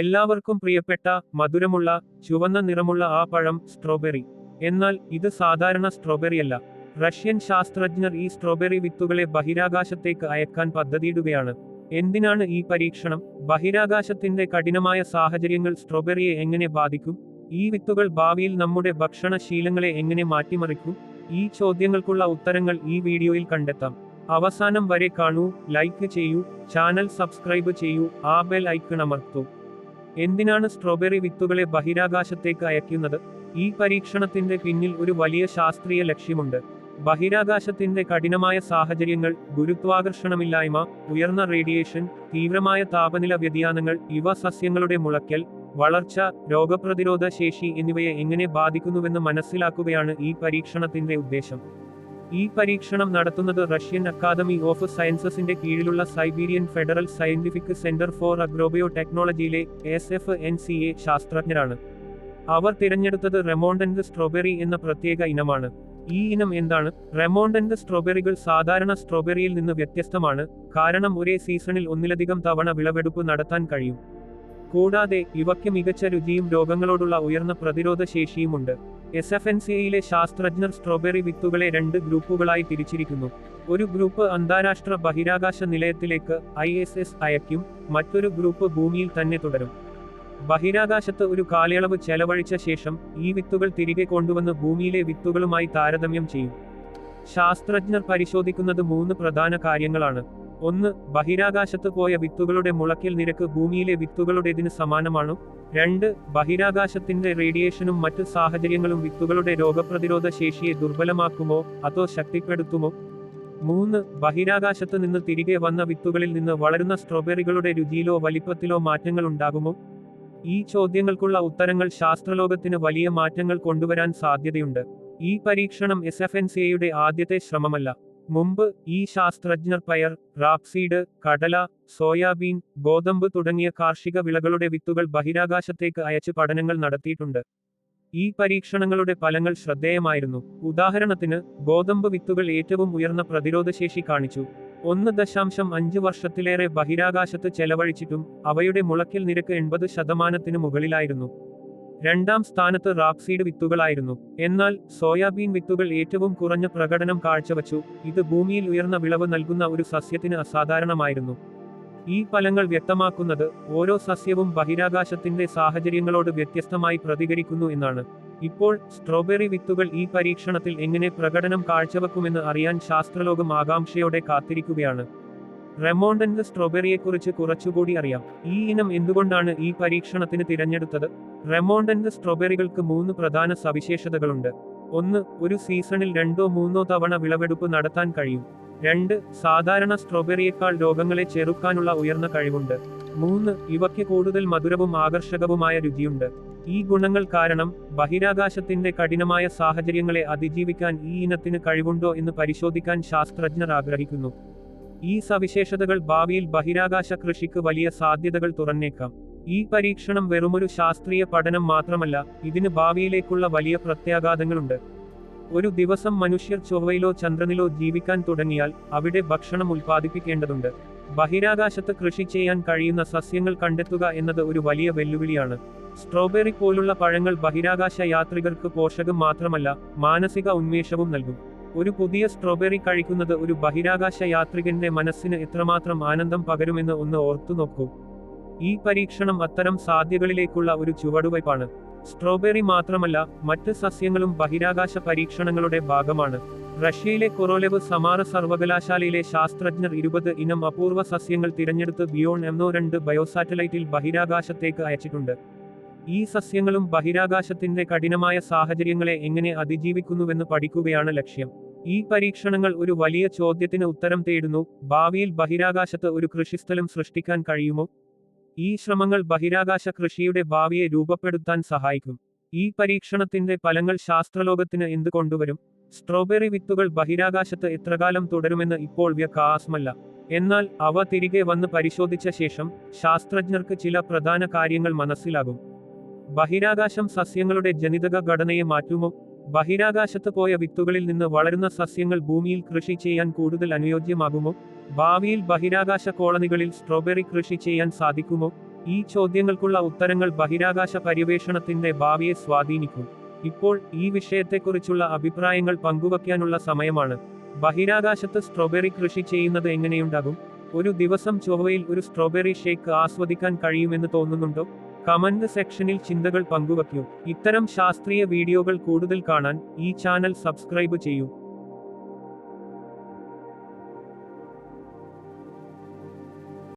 എല്ലാവർക്കും പ്രിയപ്പെട്ട മധുരമുള്ള ചുവന്ന നിറമുള്ള ആ പഴം സ്ട്രോബെറി. എന്നാൽ ഇത് സാധാരണ സ്ട്രോബെറിയല്ല റഷ്യൻ ശാസ്ത്രജ്ഞർ ഈ സ്ട്രോബെറി വിത്തുകളെ ബഹിരാകാശത്തേക്ക് അയക്കാൻ പദ്ധതിയിടുകയാണ്. എന്തിനാണ് ഈ പരീക്ഷണം? ബഹിരാകാശത്തിന്റെ കഠിനമായ സാഹചര്യങ്ങൾ സ്ട്രോബെറിയെ എങ്ങനെ ബാധിക്കും? ഈ വിത്തുകൾ ഭാവിയിൽ നമ്മുടെ ഭക്ഷണശീലങ്ങളെ എങ്ങനെ മാറ്റിമറിക്കും? ഈ ചോദ്യങ്ങൾക്കുള്ള ഉത്തരങ്ങൾ ഈ വീഡിയോയിൽ കണ്ടെത്താം. അവസാനം വരെ കാണൂ ലൈക്ക് ചെയ്യൂ ചാനൽ സബ്സ്ക്രൈബ് ചെയ്യൂ ആ ബെൽ ഐക്കൺ അമർത്തൂ. എന്തിനാണ് സ്ട്രോബെറി വിത്തുകളെ ബഹിരാകാശത്തേക്ക് അയക്കുന്നത്? ഈ പരീക്ഷണത്തിന്റെ പിന്നിൽ ഒരു വലിയ ശാസ്ത്രീയ ലക്ഷ്യമുണ്ട്. ബഹിരാകാശത്തിന്റെ കഠിനമായ സാഹചര്യങ്ങൾ ഗുരുത്വാകർഷണമില്ലായ്മ ഉയർന്ന റേഡിയേഷൻ തീവ്രമായ താപനില വ്യതിയാനങ്ങൾ ഇവ സസ്യങ്ങളുടെ മുളയ്ക്കൽ വളർച്ച രോഗപ്രതിരോധ ശേഷി എന്നിവയെ എങ്ങനെ ബാധിക്കുന്നുവെന്ന് മനസ്സിലാക്കുകയാണ് ഈ പരീക്ഷണത്തിന്റെ ഉദ്ദേശം. ഈ പരീക്ഷണം നടത്തുന്നത് റഷ്യൻ അക്കാദമി ഓഫ് സയൻസസിന്റെ കീഴിലുള്ള Siberian federal scientific centre for agrobio ടെക്നോളജിയിലെ S F N C A ശാസ്ത്രജ്ഞരാണ്. അവർ തിരഞ്ഞെടുത്തത് റെമോണ്ടന്റ് സ്ട്രോബെറി എന്ന പ്രത്യേക ഇനമാണ്. ഈ ഇനം എന്താണ്? റെമോണ്ടന്റ് സ്ട്രോബെറികൾ സാധാരണ സ്ട്രോബെറിയിൽ നിന്ന് വ്യത്യസ്തമാണ്. കാരണം ഒരേ സീസണിൽ ഒന്നിലധികം തവണ വിളവെടുപ്പ് നടത്താൻ കഴിയും. കൂടാതെ ഇവയ്ക്ക് മികച്ച രുചിയും രോഗങ്ങളോടുള്ള ഉയർന്ന പ്രതിരോധ ശേഷിയുമുണ്ട് എസ് എഫ് എൻ സിയിലെ ശാസ്ത്രജ്ഞർ സ്ട്രോബെറി വിത്തുകളെ രണ്ട് ഗ്രൂപ്പുകളായി തിരിച്ചിരിക്കുന്നു. ഒരു ഗ്രൂപ്പ് അന്താരാഷ്ട്ര ബഹിരാകാശ നിലയത്തിലേക്ക് ഐ എസ് എസ് അയക്കും മറ്റൊരു ഗ്രൂപ്പ് ഭൂമിയിൽ തന്നെ തുടരും. ബഹിരാകാശത്ത് ഒരു കാലയളവ് ചെലവഴിച്ച ശേഷം ഈ വിത്തുകൾ തിരികെ കൊണ്ടുവന്ന് ഭൂമിയിലെ വിത്തുകളുമായി താരതമ്യം ചെയ്യും. ശാസ്ത്രജ്ഞർ പരിശോധിക്കുന്നത് മൂന്ന് പ്രധാന കാര്യങ്ങളാണ്. ഒന്ന് ബഹിരാകാശത്ത് പോയ വിത്തുകളുടെ മുളക്കിൽ നിരക്ക് ഭൂമിയിലെ വിത്തുകളുടേതിന് സമാനമാണോ. രണ്ട് ബഹിരാകാശത്തിന്റെ റേഡിയേഷനും മറ്റ് സാഹചര്യങ്ങളും വിത്തുകളുടെ രോഗപ്രതിരോധ ശേഷിയെ ദുർബലമാക്കുമോ അതോ ശക്തിപ്പെടുത്തുമോ? മൂന്ന് ബഹിരാകാശത്ത് നിന്ന് തിരികെ വന്ന വിത്തുകളിൽ നിന്ന് വളരുന്ന സ്ട്രോബെറികളുടെ രുചിയിലോ വലിപ്പത്തിലോ മാറ്റങ്ങൾ ഉണ്ടാകുമോ? ഈ ചോദ്യങ്ങൾക്കുള്ള ഉത്തരങ്ങൾ ശാസ്ത്രലോകത്തിന് വലിയ മാറ്റങ്ങൾ കൊണ്ടുവരാൻ സാധ്യതയുണ്ട്. ഈ പരീക്ഷണം എസ് എഫ് എൻ സിയുടെ ആദ്യത്തെ ശ്രമമല്ല. മുമ്പ് ഈ ശാസ്ത്രജ്ഞർ പയർ റാപ്സീഡ് കടല സോയാബീൻ ഗോതമ്പ് തുടങ്ങിയ കാർഷിക വിളകളുടെ വിത്തുകൾ ബഹിരാകാശത്തേക്ക് അയച്ച് പഠനങ്ങൾ നടത്തിയിട്ടുണ്ട്. ഈ പരീക്ഷണങ്ങളുടെ ഫലങ്ങൾ ശ്രദ്ധേയമായിരുന്നു. ഉദാഹരണത്തിന് ഗോതമ്പ് വിത്തുകൾ ഏറ്റവും ഉയർന്ന പ്രതിരോധശേഷി കാണിച്ചു. ഒന്ന് ദശാംശം അഞ്ച് വർഷത്തിലേറെ ബഹിരാകാശത്ത് ചെലവഴിച്ചിട്ടും അവയുടെ മുളയ്ക്കൽ നിരക്ക് എൺപത് ശതമാനത്തിന് മുകളിലായിരുന്നു. രണ്ടാം സ്ഥാനത്ത് റാപ്സീഡ് വിത്തുകളായിരുന്നു. എന്നാൽ സോയാബീൻ വിത്തുകൾ ഏറ്റവും കുറഞ്ഞ പ്രകടനം കാഴ്ചവച്ചു. ഇത് ഭൂമിയിൽ ഉയർന്ന വിളവ് നൽകുന്ന ഒരു സസ്യത്തിന് അസാധാരണമായിരുന്നു. ഈ ഫലങ്ങൾ വ്യക്തമാക്കുന്നത് ഓരോ സസ്യവും ബഹിരാകാശത്തിന്റെ സാഹചര്യങ്ങളോട് വ്യത്യസ്തമായി പ്രതികരിക്കുന്നു എന്നാണ്. ഇപ്പോൾ സ്ട്രോബെറി വിത്തുകൾ ഈ പരീക്ഷണത്തിൽ എങ്ങനെ പ്രകടനം കാഴ്ചവെക്കുമെന്ന് അറിയാൻ ശാസ്ത്രലോകം ആകാംക്ഷയോടെ കാത്തിരിക്കുകയാണ്. റെമോണ്ടന്റ് സ്ട്രോബെറിയെക്കുറിച്ച് കുറച്ചുകൂടി അറിയാം. ഈ ഇനം എന്തുകൊണ്ടാണ് ഈ പരീക്ഷണത്തിന് തിരഞ്ഞെടുത്തത്? റെമോണ്ടന്റ് സ്ട്രോബെറികൾക്ക് മൂന്ന് പ്രധാന സവിശേഷതകളുണ്ട്. ഒന്ന് ഒരു സീസണിൽ രണ്ടോ മൂന്നോ തവണ വിളവെടുപ്പ് നടത്താൻ കഴിയും. രണ്ട് സാധാരണ സ്ട്രോബെറിയേക്കാൾ രോഗങ്ങളെ ചെറുക്കാനുള്ള ഉയർന്ന കഴിവുണ്ട്. മൂന്ന് ഇവയ്ക്ക് കൂടുതൽ മധുരവും ആകർഷകവുമായ രുചിയുണ്ട്. ഈ ഗുണങ്ങൾ കാരണം ബഹിരാകാശത്തിന്റെ കഠിനമായ സാഹചര്യങ്ങളെ അതിജീവിക്കാൻ ഈ ഇനത്തിന് കഴിവുണ്ടോ എന്ന് പരിശോധിക്കാൻ ശാസ്ത്രജ്ഞർ ആഗ്രഹിക്കുന്നു. ഈ സവിശേഷതകൾ ഭാവിയിൽ ബഹിരാകാശ കൃഷിക്ക് വലിയ സാധ്യതകൾ തുറന്നേക്കാം. ഈ പരീക്ഷണം വെറുമൊരു ശാസ്ത്രീയ പഠനം മാത്രമല്ല ഇതിന് ഭാവിയിലേക്കുള്ള വലിയ പ്രത്യാഘാതങ്ങളുണ്ട്. ഒരു ദിവസം മനുഷ്യർ ചൊവ്വയിലോ ചന്ദ്രനിലോ ജീവിക്കാൻ തുടങ്ങിയാൽ അവിടെ ഭക്ഷണം ഉൽപ്പാദിപ്പിക്കേണ്ടതുണ്ട്. ബഹിരാകാശത്ത് കൃഷി ചെയ്യാൻ കഴിയുന്ന സസ്യങ്ങൾ കണ്ടെത്തുക എന്നത് ഒരു വലിയ വെല്ലുവിളിയാണ്. സ്ട്രോബെറി പോലുള്ള പഴങ്ങൾ ബഹിരാകാശ യാത്രികർക്ക് പോഷകം മാത്രമല്ല മാനസിക ഉന്മേഷവും നൽകും. ഒരു പുതിയ സ്ട്രോബെറി കഴിക്കുന്നത് ഒരു ബഹിരാകാശ യാത്രികന്റെ മനസ്സിന് എത്രമാത്രം ആനന്ദം പകരുമെന്ന് ഒന്ന് ഓർത്തു നോക്കൂ. ഈ പരീക്ഷണം അത്തരം സാധ്യതകളിലേക്കുള്ള ഒരു ചുവടുവയ്പാണ്. സ്ട്രോബെറി മാത്രമല്ല മറ്റ് സസ്യങ്ങളും ബഹിരാകാശ പരീക്ഷണങ്ങളുടെ ഭാഗമാണ്. റഷ്യയിലെ കൊറോലെവ് സമാറ സർവകലാശാലയിലെ ശാസ്ത്രജ്ഞർ ഇരുപത് ഇനം അപൂർവ സസ്യങ്ങൾ തിരഞ്ഞെടുത്ത് ബിയോൺ എംനോ രണ്ട് ബയോസാറ്റലൈറ്റിൽ ബഹിരാകാശത്തേക്ക് അയച്ചിട്ടുണ്ട്. ഈ സസ്യങ്ങളും ബഹിരാകാശത്തിന്റെ കഠിനമായ സാഹചര്യങ്ങളെ എങ്ങനെ അതിജീവിക്കുന്നുവെന്ന് പഠിക്കുകയാണ് ലക്ഷ്യം. ഈ പരീക്ഷണങ്ങൾ ഒരു വലിയ ചോദ്യത്തിന് ഉത്തരം തേടുന്നു. ഭാവിയിൽ ബഹിരാകാശത്ത് ഒരു കൃഷിസ്ഥലം സൃഷ്ടിക്കാൻ കഴിയുമോ? ഈ ശ്രമങ്ങൾ ബഹിരാകാശ കൃഷിയുടെ ഭാവിയെ രൂപപ്പെടുത്താൻ സഹായിക്കും. ഈ പരീക്ഷണത്തിന്റെ ഫലങ്ങൾ ശാസ്ത്രലോകത്തിന് എന്ത് കൊണ്ടുവരും? സ്ട്രോബെറി വിത്തുകൾ ബഹിരാകാശത്ത് എത്രകാലം തുടരുമെന്ന് ഇപ്പോൾ വ്യക്താസ്മല്ല എന്നാൽ അവ തിരികെ വന്ന് പരിശോധിച്ച ശേഷം ശാസ്ത്രജ്ഞർക്ക് ചില പ്രധാന കാര്യങ്ങൾ മനസ്സിലാകും. ബഹിരാകാശം സസ്യങ്ങളുടെ ജനിതക ഘടനയെ മാറ്റുമോ? ബഹിരാകാശത്ത് പോയ വിത്തുകളിൽ നിന്ന് വളരുന്ന സസ്യങ്ങൾ ഭൂമിയിൽ കൃഷി ചെയ്യാൻ കൂടുതൽ അനുയോജ്യമാകുമോ? ഭാവിയിൽ ബഹിരാകാശ കോളനികളിൽ സ്ട്രോബെറി കൃഷി ചെയ്യാൻ സാധിക്കുമോ? ഈ ചോദ്യങ്ങൾക്കുള്ള ഉത്തരങ്ങൾ ബഹിരാകാശ പര്യവേഷണത്തിന്റെ ഭാവിയെ സ്വാധീനിക്കും. ഇപ്പോൾ ഈ വിഷയത്തെക്കുറിച്ചുള്ള അഭിപ്രായങ്ങൾ പങ്കുവയ്ക്കാനുള്ള സമയമാണ്. ബഹിരാകാശത്ത് സ്ട്രോബെറി കൃഷി ചെയ്യുന്നത് എങ്ങനെയുണ്ടാകും? ഒരു ദിവസം ചൊവ്വയിൽ ഒരു സ്ട്രോബെറി ഷേക്ക് ആസ്വദിക്കാൻ കഴിയുമെന്ന് തോന്നുന്നുണ്ടോ? കമന്റ് സെക്ഷനിൽ ചിന്തകൾ പങ്കുവയ്ക്കൂ. ഇത്തരം ശാസ്ത്രീയ വീഡിയോകൾ കൂടുതൽ കാണാൻ ഈ ചാനൽ സബ്സ്ക്രൈബ് ചെയ്യൂ.